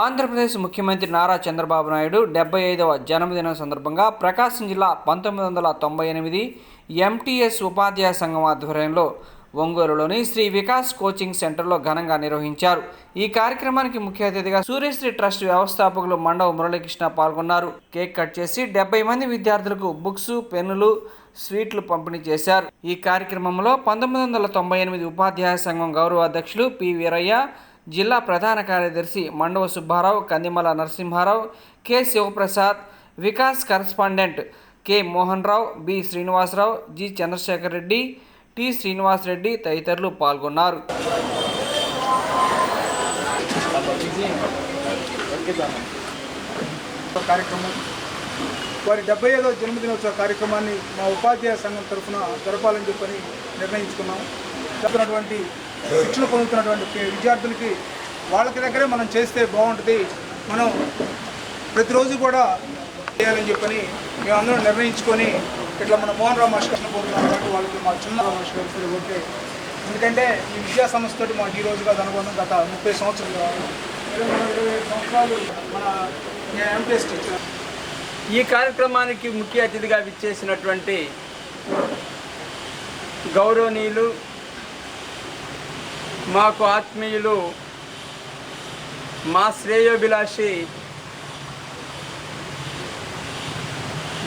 ఆంధ్రప్రదేశ్ ముఖ్యమంత్రి నారా చంద్రబాబు నాయుడు డెబ్బై ఐదవ జన్మదినం సందర్భంగా ప్రకాశం జిల్లా పంతొమ్మిది వందల తొంభై ఎనిమిది ఎంటీఎస్ ఉపాధ్యాయ సంఘం ఆధ్వర్యంలో ఒంగోలులోని శ్రీ వికాస్ కోచింగ్ సెంటర్లో ఘనంగా నిర్వహించారు. ఈ కార్యక్రమానికి ముఖ్య అతిథిగా సూర్యశ్రీ ట్రస్ట్ వ్యవస్థాపకులు మండవ మురళీకృష్ణ పాల్గొన్నారు. కేక్ కట్ చేసి డెబ్బై మంది విద్యార్థులకు బుక్స్ పెన్నులు స్వీట్లు పంపిణీ చేశారు. ఈ కార్యక్రమంలో పంతొమ్మిది వందల తొంభై ఎనిమిది ఉపాధ్యాయ సంఘం గౌరవ అధ్యక్షులు పి వీరయ్య జిల్లా ప్రధాన కార్యదర్శి Mandava Subbarao Kandimala Narasimharao K. Sivaprasad Vikas correspondent K. Mohan Rao B. Srinivasarao G. Chandrasekhar Reddy T. Srinivas Reddy తదితరులు పాల్గొన్నారు. కార్యక్రమం వారి డెబ్బై ఐదో జన్మదినోత్సవ కార్యక్రమాన్ని మా ఉపాధ్యాయ సంఘం తరఫున జరపాలని చెప్పని నిర్ణయించుకున్నాం జరుగుతున్నటువంటి శిక్షణ పొందుతున్నటువంటి విద్యార్థులకి వాళ్ళకి దగ్గరే మనం చేస్తే బాగుంటుంది. మనం ప్రతిరోజు కూడా చేయాలని చెప్పని మేమందరం నిర్ణయించుకొని ఇట్లా మన మోహన్ రావు మాస్టర్ శిక్షణ పొందుతున్నాం కాబట్టి వాళ్ళకి మా చిన్న రావు మాస్టర్ గారు ఓకే. ఎందుకంటే ఈ విద్యా సంస్థతో మాకు ఈ రోజుగా అనుబంధం గత ముప్పై సంవత్సరాలు ఇరవై సంవత్సరాలు మన ఎంపీఎస్ టీచర్ ఈ కార్యక్రమానికి ముఖ్య అతిథిగా విచ్చేసినటువంటి గౌరవనీయులు మాకు ఆత్మీయులు మా శ్రేయోభిలాషి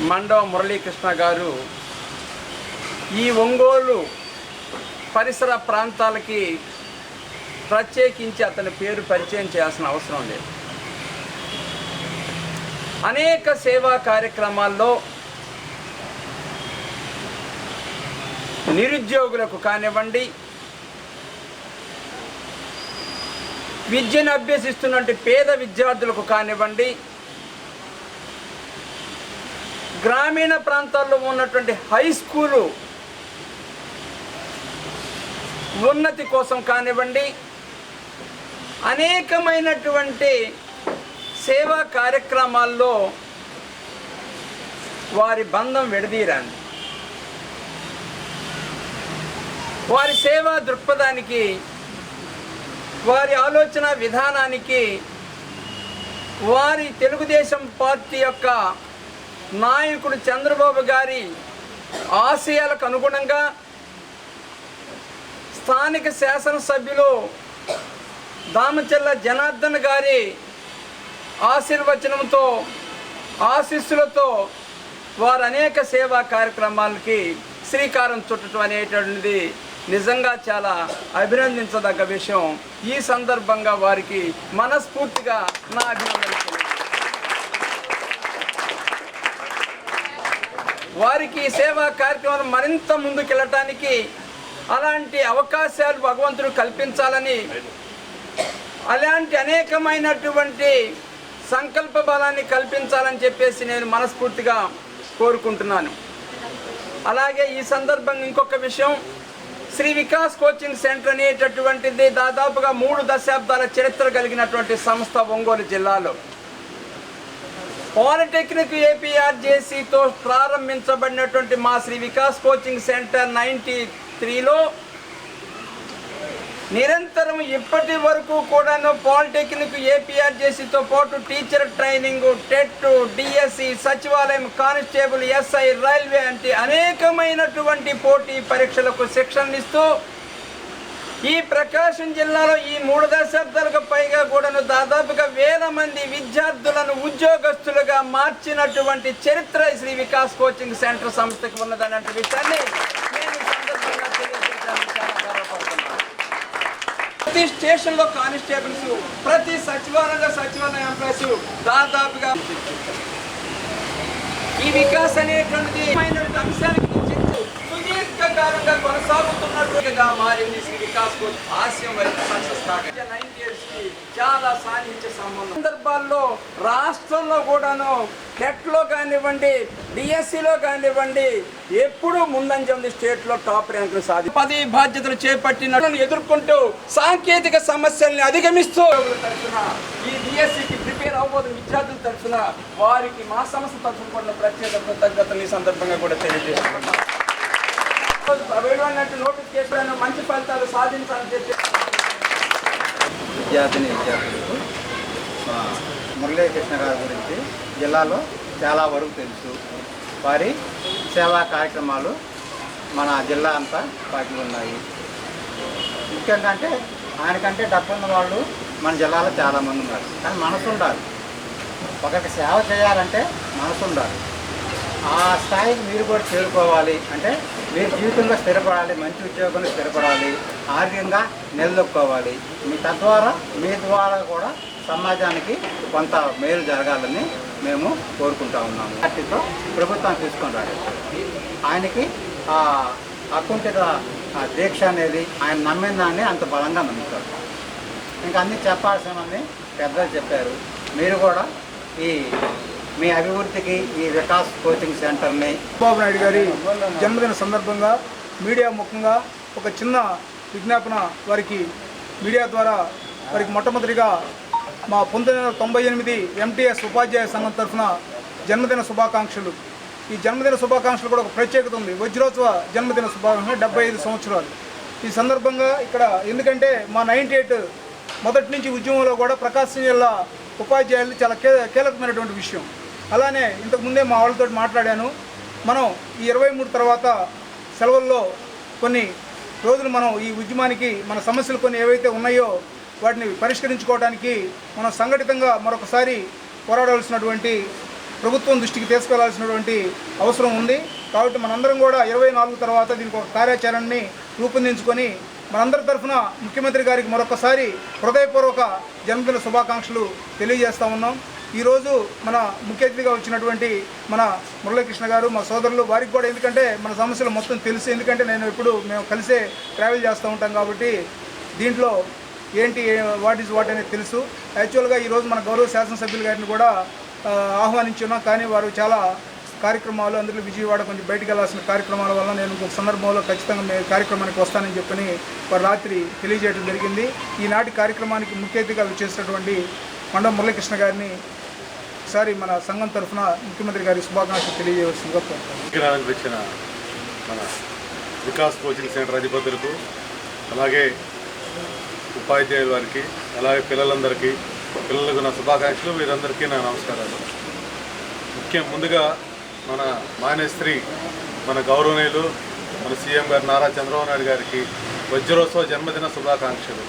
మండవ మురళీకృష్ణ గారు ఈ ఒంగోలు పరిసర ప్రాంతాలకి ప్రత్యేకించి అతని పేరు పరిచయం చేయాల్సిన అవసరం లేదు. అనేక సేవా కార్యక్రమాల్లో నిరుద్యోగులకు కానివ్వండి విద్యను అభ్యసిస్తున్నటువంటి పేద విద్యార్థులకు కానివ్వండి గ్రామీణ ప్రాంతాల్లో ఉన్నటువంటి హై స్కూలు ఉన్నతి కోసం కానివ్వండి అనేకమైనటువంటి సేవా కార్యక్రమాల్లో వారి బంధం విడదీరాంది వారి సేవా దృక్పథానికి వారి ఆలోచన విధానానికి వారి తెలుగుదేశం పార్టీ యొక్క నాయకుడు చంద్రబాబు గారి ఆశయాలకు అనుగుణంగా స్థానిక శాసనసభ్యులు దామచల్ల జనార్దన్ గారి ఆశీర్వచనంతో ఆశీస్సులతో వారు అనేక సేవా కార్యక్రమాలకి శ్రీకారం చుట్టడం అనేటువంటిది నిజంగా చాలా అభినందించదగ్గ విషయం ఈ సందర్భంగా వారికి మనస్ఫూర్తిగా నా అభినందన వారికి సేవా కార్యక్రమం మరింత ముందుకెళ్ళటానికి అలాంటి అవకాశాలు భగవంతుడు కల్పించాలని అలాంటి అనేకమైనటువంటి సంకల్ప బలాన్ని కల్పించాలని చెప్పేసి నేను మనస్ఫూర్తిగా కోరుకుంటున్నాను. అలాగే ఈ సందర్భంగా ఇంకొక విషయం శ్రీ వికాస్ కోచింగ్ సెంటర్ అనేటటువంటిది దాదాపుగా మూడు దశాబ్దాల చరిత్ర కలిగినటువంటి సంస్థ ఒంగోలు జిల్లాలో. పాలిటెక్నిక్ ఏపీఆర్జేసీతో ప్రారంభించబడినటువంటి మా Shri Vikas coaching centre ninety త్రీలో నిరంతరం ఇప్పటి వరకు కూడాను పాలిటెక్నిక్ ఏపీఆర్జేసీతో పాటు టీచర్ ట్రైనింగ్ టెట్ డిఎస్సి సచివాలయం కానిస్టేబుల్ ఎస్ఐ రైల్వే వంటి అనేకమైనటువంటి పోటీ పరీక్షలకు శిక్షణనిస్తూ ఈ ప్రకాశం జిల్లాలో ఈ మూడు దశాబ్దాలకు పైగా కూడాను దాదాపుగా వేల మంది విద్యార్థులను ఉద్యోగస్తులుగా మార్చినటువంటి చరిత్ర శ్రీ వికాస్ కోచింగ్ సెంటర్ సంస్థకి ఉన్నదన్నటువంటి విషయాన్ని నేను ఈ సందర్భంగా తెలియజేయడానికి చాలా గర్వపడుతున్నాను ప్రతి స్టేషన్లో కానిస్టేబుల్స్ ప్రతి సచివాలయంలో సచివాలయ ఎంప్లాయీస్ దాదాపుగా ఈ వికాస్ అనేటువంటిది అంశానికి సుదీర్ఘకాలంగా కొనసాగుతున్నట్టుగా మారింది శ్రీ వికాస్కు హాస్యం వైపు సక్సెస్ చాలా సాధించే సంబంధం. సందర్భాల్లో రాష్ట్రంలో కూడాను టెట్లో కానివ్వండి డిఎస్సిలో కానివ్వండి ఎప్పుడూ ముందంజ ఉంది స్టేట్లో టాప్ ర్యాంకులు సాధి పది బాధ్యతలు చేపట్టిన ఎదుర్కొంటూ సాంకేతిక సమస్యల్ని అధిగమిస్తూ తరఫున ఈ డిఎస్సికి ప్రిపేర్ అవబోతున్న విద్యార్థుల తరఫున వారికి మా సంస్థ తరఫున ప్రత్యేక కృతజ్ఞతలు ఈ సందర్భంగా కూడా తెలియజేస్తున్నాం. అన్నట్టు నోటిఫికేషన్ మంచి ఫలితాలు సాధించాలని చెప్పి విద్యార్థిని విద్యార్థులకు మురళీకృష్ణ గారి గురించి జిల్లాలో చాలా వరకు తెలుసు. వారి సేవా కార్యక్రమాలు మన జిల్లా అంతా పాటి ఉన్నాయి. ముఖ్యంగా అంటే ఆయనకంటే డబ్బున్న వాళ్ళు మన జిల్లాలో చాలామంది ఉన్నారు. కానీ మనసు ఉండాలి. ఒకరికి సేవ చేయాలంటే మనసు ఉండాలి. ఆ స్థాయికి మీరు కూడా చేరుకోవాలి. అంటే మీరు జీవితంలో స్థిరపడాలి మంచి ఉద్యోగంలో స్థిరపడాలి ఆర్థికంగా నిలదొక్కోవాలి మీ తద్వారా మీ ద్వారా కూడా సమాజానికి కొంత మేలు జరగాలని మేము కోరుకుంటా ఉన్నాము. వాటితో ప్రభుత్వం తీసుకొని రాలేదు. ఆయనకి ఆ అకుంఠిత దీక్ష అనేది ఆయన నమ్మిన దాన్ని అంత బలంగా నమ్ముతారు. ఇంకా అన్నీ చెప్పాల్సినవన్నీ పెద్దలు చెప్పారు. మీరు కూడా ఈ మీ అభివృద్ధికి ఈ వికాస్ కోచింగ్ సెంటర్ని బాబు నాయుడు గారి జన్మదిన సందర్భంగా మీడియా ముఖంగా ఒక చిన్న విజ్ఞాపన వారికి మీడియా ద్వారా వారికి మొట్టమొదటిగా మా పంతొమ్మిది వందల తొంభై ఎనిమిది ఎంటీఎస్ ఉపాధ్యాయ సంఘం తరఫున జన్మదిన శుభాకాంక్షలు. ఈ జన్మదిన శుభాకాంక్షలు కూడా ఒక ప్రత్యేకత ఉంది. వజ్రోత్సవ జన్మదిన శుభాకాంక్షలు డెబ్బై ఐదు సంవత్సరాలు. ఈ సందర్భంగా ఇక్కడ ఎందుకంటే మా నైంటీ ఎయిట్ మొదటి నుంచి ఉద్యమంలో కూడా ప్రకాశం జిల్లా ఉపాధ్యాయులు చాలా కీ కీలకమైనటువంటి విషయం. అలానే ఇంతకుముందే మా వాళ్ళతో మాట్లాడాను. మనం ఈ ఇరవై మూడు తర్వాత సెలవుల్లో కొన్ని రోజులు మనం ఈ ఉద్యమానికి మన సమస్యలు కొన్ని ఏవైతే ఉన్నాయో వాటిని పరిష్కరించుకోవడానికి మనం సంఘటితంగా మరొకసారి పోరాడాల్సినటువంటి ప్రభుత్వం దృష్టికి తీసుకెళ్ళాల్సినటువంటి అవసరం ఉంది. కాబట్టి మనందరం కూడా ఇరవై నాలుగు తర్వాత దీనికి ఒక కార్యాచరణని రూపొందించుకొని మనందరి తరఫున ముఖ్యమంత్రి గారికి మరొకసారి హృదయపూర్వక జన్మదిన శుభాకాంక్షలు తెలియజేస్తా ఉన్నాం. ఈరోజు మన ముఖ్య అతిథిగా వచ్చినటువంటి మన మురళీకృష్ణ గారు మా సోదరులు వారికి కూడా ఎందుకంటే మన సమస్యలు మొత్తం తెలుసు. ఎందుకంటే నేను ఎప్పుడు మేము కలిసే ట్రావెల్ చేస్తూ ఉంటాం కాబట్టి దీంట్లో ఏంటి వాట్ ఈజ్ వాట్ అనేది తెలుసు. యాక్చువల్గా ఈరోజు మన గౌరవ శాసనసభ్యులు గారిని కూడా ఆహ్వానించున్నాం. కానీ వారు చాలా కార్యక్రమాలు అందులో విజయవాడ కొంచెం బయటకు వెళ్ళాల్సిన కార్యక్రమాల వల్ల నేను ఇంకొక సందర్భంలో ఖచ్చితంగా మీ కార్యక్రమానికి వస్తానని చెప్పని వారు రాత్రి తెలియజేయడం జరిగింది. ఈనాటి కార్యక్రమానికి ముఖ్య అతిథిగా విచ్చేసినటువంటి మండ మురళీకృష్ణ గారిని ఒకసారి మన సంఘం తరఫున ముఖ్యమంత్రి గారి శుభాకాంక్షలు తెలియజేయవలసిందిగా కోరుతున్నాను. వచ్చిన మన వికాస్ కోచింగ్ సెంటర్ అధిపతులకు అలాగే ఉపాధ్యాయుల వారికి అలాగే పిల్లలందరికీ పిల్లలకు నా శుభాకాంక్షలు వీరందరికీ నా నమస్కారాలు. ముఖ్యం ముందుగా మన మాన్యశ్రీ మన గౌరవనీయులు మన సీఎం గారు నారా చంద్రబాబు నాయుడు గారికి వజ్రోత్సవ జన్మదిన శుభాకాంక్షలు.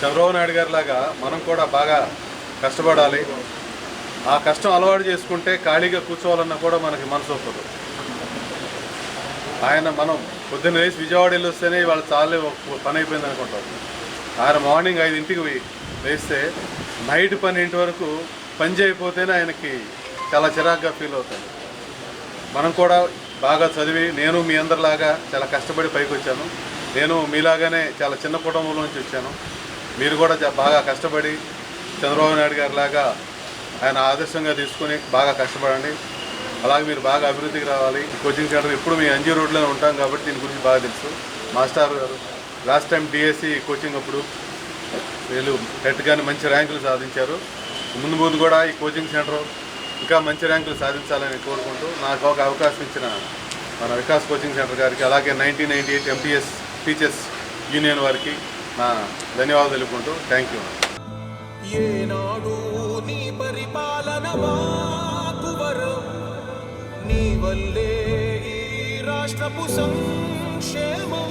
చంద్రబాబు నాయుడు గారిలాగా మనం కూడా బాగా కష్టపడాలి. ఆ కష్టం అలవాటు చేసుకుంటే ఖాళీగా కూర్చోవాలన్నా కూడా మనకి మనసు ఒప్పదు. ఆయన మనం పొద్దున్న వేసి విజయవాడ వెళ్ళి వస్తేనే వాళ్ళు చాలే పని అయిపోయింది అనుకుంటాం ఆయన మార్నింగ్ ఐదింటికి పోయి వేస్తే నైట్ పన్నెంటి వరకు పని చేయకపోతేనే ఆయనకి చాలా చిరాగ్గా ఫీల్ అవుతాడు మనం కూడా బాగా చదివి నేను మీ అందరిలాగా చాలా కష్టపడి పైకి వచ్చాను. నేను మీలాగానే చాలా చిన్న కుటుంబంలో నుంచి వచ్చాను. మీరు కూడా బాగా కష్టపడి చంద్రబాబు నాయుడు గారి లాగా ఆయన ఆదర్శంగా తీసుకొని బాగా కష్టపడండి. అలాగే మీరు బాగా అభివృద్ధికి రావాలి. కోచింగ్ సెంటర్ ఎప్పుడు మీ అంజీ రోడ్లోనే ఉంటాం కాబట్టి దీని గురించి బాగా తెలుసు. మాస్టర్ గారు లాస్ట్ టైం డిఎస్సి కోచింగ్ అప్పుడు వీళ్ళు హెడ్గానే మంచి ర్యాంకులు సాధించారు. ముందు ముందు కూడా ఈ కోచింగ్ సెంటర్ ఇంకా మంచి ర్యాంకులు సాధించాలని కోరుకుంటూ నాకు ఒక అవకాశం ఇచ్చిన మన వికాస్ కోచింగ్ సెంటర్ గారికి అలాగే nineteen ninety eight MTS teachers union వారికి నా ధన్యవాదాలు తెలుపుకుంటూ థ్యాంక్ యూ నీ పరిపాలన నీ వల్లే రాష్ట్రపు సంక్షేమం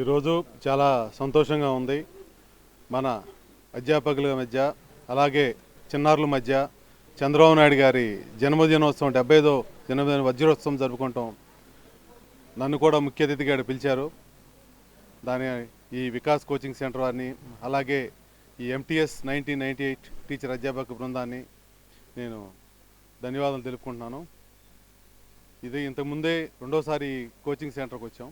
ఈరోజు చాలా సంతోషంగా ఉంది. మన అధ్యాపకుల మధ్య అలాగే చిన్నారుల మధ్య చంద్రబాబు నాయుడు గారి జన్మదినోత్సవం డెబ్బై ఐదో జన్మదిన వజ్రోత్సవం జరుపుకుంటాం. నన్ను కూడా ముఖ్య అతిథిగా పిలిచారు. దాని ఈ వికాస్ కోచింగ్ సెంటర్ వారిని అలాగే ఈ MTS nineteen ninety eight teacher అధ్యాపక బృందాన్ని నేను ధన్యవాదాలు తెలుపుకుంటున్నాను. ఇది ఇంతకుముందే రెండోసారి కోచింగ్ సెంటర్కి వచ్చాం.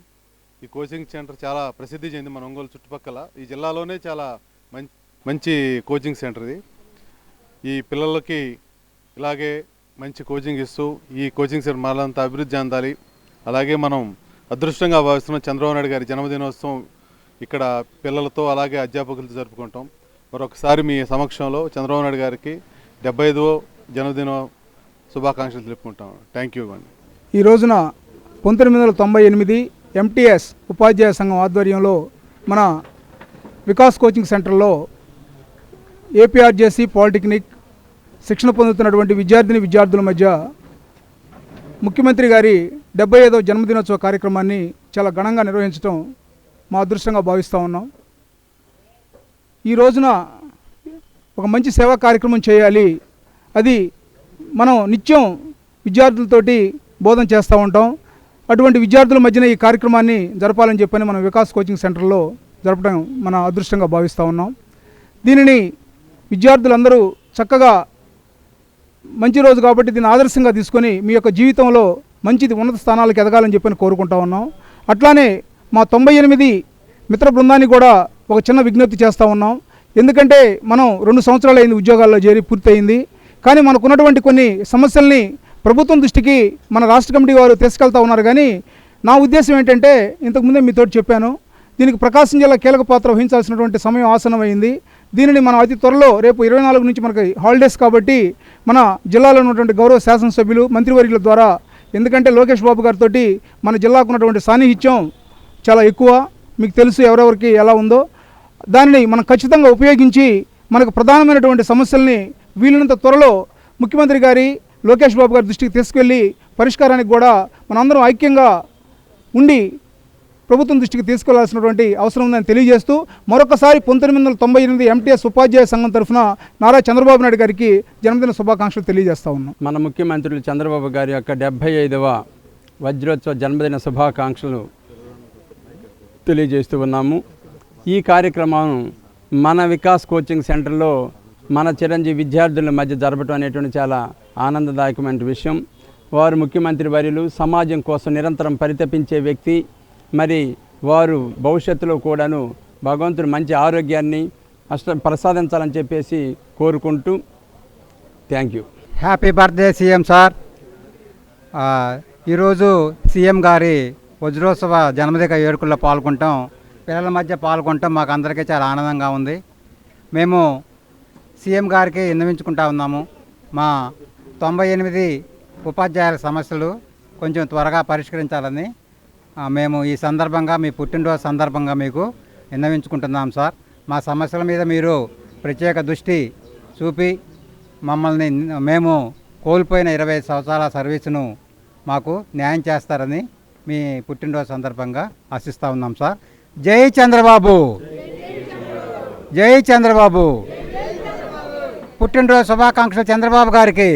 ఈ కోచింగ్ సెంటర్ చాలా ప్రసిద్ధి చెంది మన ఒంగోలు చుట్టుపక్కల. ఈ జిల్లాలోనే చాలా మంచి మంచి కోచింగ్ సెంటర్ ఇది. ఈ పిల్లలకి ఇలాగే మంచి కోచింగ్ ఇస్తూ ఈ కోచింగ్ సెంటర్ మళ్ళంతా అభివృద్ధి చెందాలి. అలాగే మనం అదృష్టంగా భావిస్తున్న చంద్రబాబు నాయుడు గారి జన్మదినోత్సవం ఇక్కడ పిల్లలతో అలాగే అధ్యాపకులతో జరుపుకుంటాం. మరొకసారి మీ సమక్షంలో చంద్రబాబు నాయుడు గారికి డెబ్బై ఐదవ జన్మదిన శుభాకాంక్షలు తెలుపుకుంటాం. థ్యాంక్ యూ అండి. ఈ రోజున పంతొమ్మిది వందల తొంభై ఎనిమిది ఎంటీఎస్ ఉపాధ్యాయ సంఘం ఆధ్వర్యంలో మన వికాస్ కోచింగ్ సెంటర్లో ఏపీఆర్జేసీ పాలిటెక్నిక్ శిక్షణ పొందుతున్నటువంటి విద్యార్థిని విద్యార్థుల మధ్య ముఖ్యమంత్రి గారి డెబ్బై ఐదవ జన్మదినోత్సవ కార్యక్రమాన్ని చాలా ఘనంగా నిర్వహించడం మా అదృష్టంగా భావిస్తూ ఉన్నాం. ఈ రోజున ఒక మంచి సేవా కార్యక్రమం చేయాలి. అది మనం నిత్యం విద్యార్థులతోటి బోధన చేస్తూ ఉంటాం. అటువంటి విద్యార్థుల మధ్యన ఈ కార్యక్రమాన్ని జరపాలని చెప్పని మనం వికాస్ కోచింగ్ సెంటర్లో జరపడం మన అదృష్టంగా భావిస్తూ ఉన్నాం. దీనిని విద్యార్థులందరూ చక్కగా మంచి రోజు కాబట్టి దీన్ని ఆదర్శంగా తీసుకొని మీ యొక్క జీవితంలో మంచిది ఉన్నత స్థానాలకు ఎదగాలని చెప్పని కోరుకుంటా ఉన్నాం. అట్లానే మా తొంభై ఎనిమిది మిత్ర బృందాన్ని కూడా ఒక చిన్న విజ్ఞప్తి చేస్తూ ఉన్నాం. ఎందుకంటే మనం రెండు సంవత్సరాలు అయింది ఉద్యోగాల్లో చేరి పూర్తయింది. కానీ మనకున్నటువంటి కొన్ని సమస్యల్ని ప్రభుత్వం దృష్టికి మన రాష్ట్ర కమిటీ వారు తీసుకెళ్తా ఉన్నారు. కానీ నా ఉద్దేశం ఏంటంటే ఇంతకుముందే మీతో చెప్పాను దీనికి ప్రకాశం జిల్లా కీలక పాత్ర వహించాల్సినటువంటి సమయం ఆసనమైంది దీనిని మనం అతి త్వరలో రేపు ఇరవై నాలుగు నుంచి మనకి హాలిడేస్ కాబట్టి మన జిల్లాలో ఉన్నటువంటి గౌరవ శాసనసభ్యులు మంత్రివర్యుల ద్వారా ఎందుకంటే లోకేష్ బాబు గారితో మన జిల్లాకు ఉన్నటువంటి సాన్నిహిత్యం చాలా ఎక్కువ. మీకు తెలుసు ఎవరెవరికి ఎలా ఉందో. దానిని మనం ఖచ్చితంగా ఉపయోగించి మనకు ప్రధానమైనటువంటి సమస్యల్ని వీలైనంత త్వరలో ముఖ్యమంత్రి గారి లోకేష్ బాబు గారి దృష్టికి తీసుకెళ్ళి పరిష్కారానికి కూడా మనందరం ఐక్యంగా ఉండి ప్రభుత్వం దృష్టికి తీసుకెళ్ళాల్సినటువంటి అవసరం ఉందని తెలియజేస్తూ మరొకసారి పంతొమ్మిది వందల తొంభై ఎనిమిది ఎంటీఎస్ ఉపాధ్యాయ సంఘం తరఫున నారా చంద్రబాబు నాయుడు గారికి జన్మదిన శుభాకాంక్షలు తెలియజేస్తా ఉన్నాం. మన ముఖ్యమంత్రులు చంద్రబాబు గారి యొక్క డెబ్భై ఐదవ వజ్రోత్సవ జన్మదిన శుభాకాంక్షలు తెలియజేస్తూ ఉన్నాము. ఈ కార్యక్రమం మన వికాస్ కోచింగ్ సెంటర్లో మన చిరంజీవి విద్యార్థుల మధ్య జరపడం అనేటువంటి చాలా ఆనందదాయకమైన విషయం. వారు ముఖ్యమంత్రి వర్యులు సమాజం కోసం నిరంతరం పరితపించే వ్యక్తి. మరి వారు భవిష్యత్తులో కూడాను భగవంతుడు మంచి ఆరోగ్యాన్ని అష్ట ప్రసాదించాలని చెప్పేసి కోరుకుంటూ thank you. Happy birthday CM sir. ఈరోజు సీఎం గారి వజ్రోత్సవ జన్మదిన వేడుకల్లో పాల్గొంటాం పిల్లల మధ్య పాల్గొనటం మాకు అందరికీ చాలా ఆనందంగా ఉంది. మేము సీఎం గారికి విన్నవించుకుంటా ఉన్నాము. మా తొంభై ఎనిమిది ఉపాధ్యాయుల సమస్యలు కొంచెం త్వరగా పరిష్కరించాలని మేము ఈ సందర్భంగా మీ పుట్టినరోజు సందర్భంగా మీకు విన్నవించుకుంటున్నాం సార్. మా సమస్యల మీద మీరు ప్రత్యేక దృష్టి చూపి మమ్మల్ని మేము కోల్పోయిన ఇరవై సంవత్సరాల సర్వీసును మాకు న్యాయం చేస్తారని మీ పుట్టినరోజు సందర్భంగా ఆశిస్తూ ఉన్నాం సార్. జై చంద్రబాబు! జై చంద్రబాబు! పుట్టినరోజు శుభాకాంక్షలు చంద్రబాబు గారికి.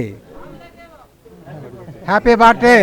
Happy birthday.